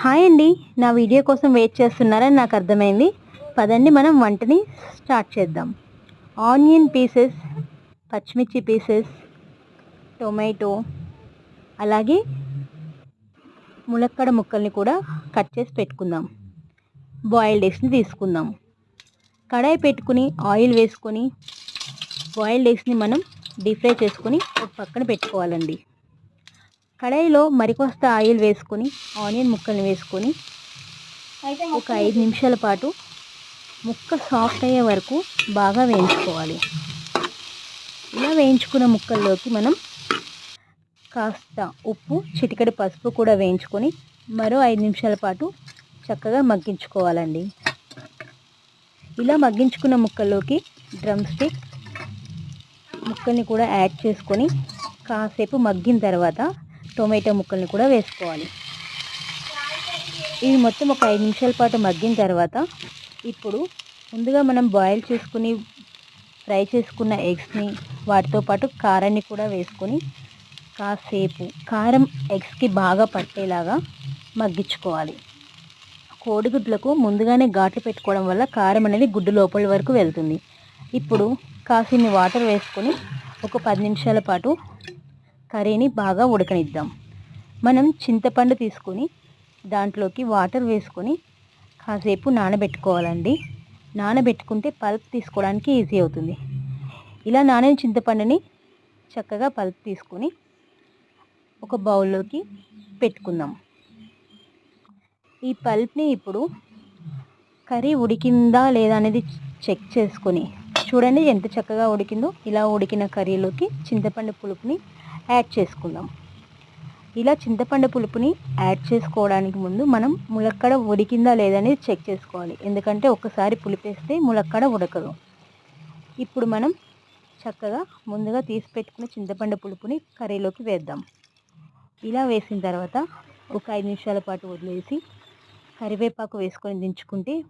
Hi అండి. నా video కోసం వెయిట్ చేస్తున్నారని నాకు అర్థమైంది. పదండి మనం వంటని స్టార్ట్ చేద్దాం. ఆనియన్ పీసెస్ పచ్చిమిర్చి పీసెస్ టొమాటో అలాగే ములక్కడ ముక్కల్ని కూడా కట్ చేసి పెట్టుకుందాం. బాయిల్డ్ ఎగ్స్ని తీసుకుందాం. కడాయి పెట్టుకుని ఆయిల్ వేసుకొని బాయిల్డ్ ఎగ్స్ని మనం డీప్ ఫ్రై చేసుకొని ఒక పక్కన పెట్టుకోవాలండి. కడాయిలో మరికొస్త ఆయిల్ వేసుకొని ఆనియన్ ముక్కల్ని వేసుకొని ఒక ఐదు నిమిషాల పాటు ముక్క సాఫ్ట్ అయ్యే వరకు బాగా వేయించుకోవాలి. ఇలా వేయించుకున్న ముక్కల్లోకి మనం కాస్త ఉప్పు చిటికెడు పసుపు కూడా వేయించుకొని మరో ఐదు నిమిషాల పాటు చక్కగా మగ్గించుకోవాలండి. ఇలా మగ్గించుకున్న ముక్కల్లోకి డ్రమ్ స్టిక్ ముక్కల్ని కూడా యాడ్ చేసుకొని కాసేపు మగ్గిన తర్వాత టొమాటో ముక్కల్ని కూడా వేసుకోవాలి. ఇవి మొత్తం ఒక ఐదు నిమిషాల పాటు మగ్గిన తర్వాత ఇప్పుడు ముందుగా మనం బాయిల్ చేసుకుని ఫ్రై చేసుకున్న ఎగ్స్ని వాటితో పాటు కారాన్ని కూడా వేసుకొని కాసేపు కారం ఎగ్స్కి బాగా పట్టేలాగా మగ్గించుకోవాలి. కోడిగుడ్లకు ముందుగానే ఘాట్లు పెట్టుకోవడం వల్ల కారం అనేది గుడ్డు లోపల వరకు వెళ్తుంది. ఇప్పుడు కాసిన్ని వాటర్ వేసుకొని ఒక పది నిమిషాల పాటు కర్రీని బాగా ఉడకనిద్దాం. మనం చింతపండు తీసుకొని దాంట్లోకి వాటర్ వేసుకొని కాసేపు నానబెట్టుకోవాలండి. నానబెట్టుకుంటే పల్ప్ తీసుకోవడానికి ఈజీ అవుతుంది. ఇలా నానిన చింతపండుని చక్కగా పల్ప్ తీసుకొని ఒక బౌల్లోకి పెట్టుకుందాం. ఈ పల్ప్ని ఇప్పుడు కర్రీ ఉడికిందా లేదా అనేది చెక్ చేసుకొని చూడండి ఎంత చక్కగా ఉడికిందో. ఇలా ఉడికిన కర్రీలోకి చింతపండు పులుపుని యాడ్ చేసుకుందాం. ఇలా చింతపండు పులుపుని యాడ్ చేసుకోవడానికి ముందు మనం ములక్కడ ఉడికిందా లేదనేది చెక్ చేసుకోవాలి. ఎందుకంటే ఒకసారి పులిపేస్తే ములక్కడ ఉడకదు. ఇప్పుడు మనం చక్కగా ముందుగా తీసి పెట్టుకున్న చింతపండు పులుపుని కర్రీలోకి వేద్దాం. ఇలా వేసిన తర్వాత ఒక ఐదు నిమిషాల పాటు వదిలేసి కరివేపాకు వేసుకొని దించుకుంటే